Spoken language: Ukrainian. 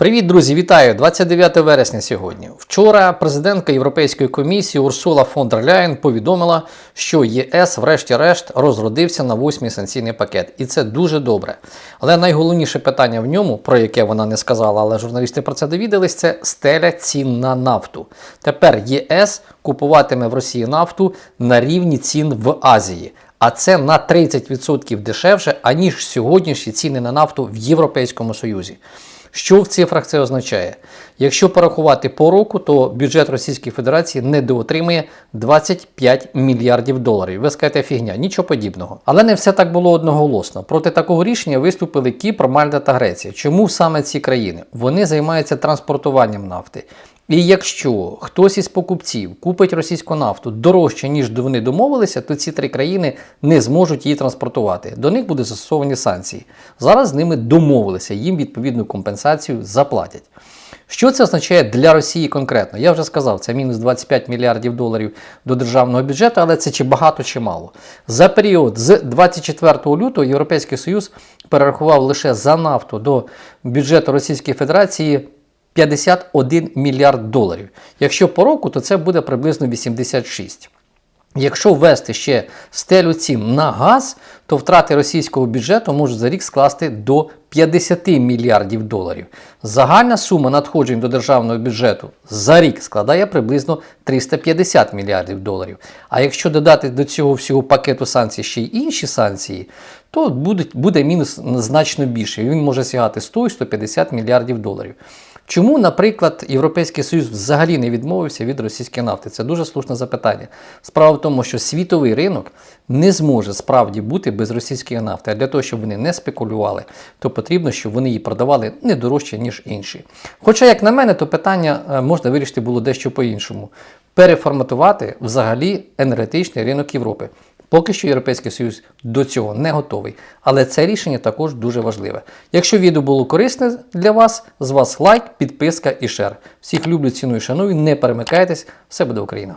Привіт, друзі! Вітаю! 29 вересня сьогодні. Вчора президентка Європейської комісії Урсула фон дер Ляєн повідомила, що ЄС, врешті-решт, розродився на восьмий санкційний пакет, і це дуже добре. Але найголовніше питання в ньому, про яке вона не сказала, але журналісти про це довідались, це стеля цін на нафту. Тепер ЄС купуватиме в Росії нафту на рівні цін в Азії. А це на 30% дешевше, аніж сьогоднішні ціни на нафту в Європейському Союзі. Що в цифрах це означає? Якщо порахувати по року, то бюджет Російської Федерації недоотримує 25 мільярдів доларів. Ви скажете, фігня, нічого подібного. Але не все так було одноголосно. Проти такого рішення виступили Кіпр, Мальта та Греція. Чому саме ці країни? Вони займаються транспортуванням нафти. І якщо хтось із покупців купить російську нафту дорожче, ніж вони домовилися, то ці три країни не зможуть її транспортувати. До них будуть застосовані санкції. Зараз з ними домовилися, їм відповідну компенсацію заплатять. Що це означає для Росії конкретно? Я вже сказав, це мінус 25 мільярдів доларів до державного бюджету, але це чи багато, чи мало. За період з 24 лютого Європейський Союз перерахував лише за нафту до бюджету Російської Федерації 51 мільярд доларів. Якщо по року, то це буде приблизно 86. Якщо ввести ще стелю цін на газ, то втрати російського бюджету можуть за рік скласти до 50 мільярдів доларів. Загальна сума надходжень до державного бюджету за рік складає приблизно 350 мільярдів доларів. А якщо додати до цього всього пакету санкцій ще й інші санкції, то буде, буде мінус значно більше. Він може сягати 100-150 мільярдів доларів. Чому, наприклад, Європейський Союз взагалі не відмовився від російської нафти? Це дуже слушне запитання. Справа в тому, що світовий ринок не зможе справді бути без російської нафти. А для того, щоб вони не спекулювали, то потрібно, щоб вони її продавали не дорожче, ніж інші. Хоча, як на мене, то питання е, можна вирішити було дещо по-іншому. Переформатувати взагалі енергетичний ринок Європи. Поки що Європейський Союз до цього не готовий, але це рішення також дуже важливе. Якщо відео було корисне для вас, з вас лайк, підписка і шер. Всіх люблю, ціную, шаную, не перемикайтесь, все буде Україна!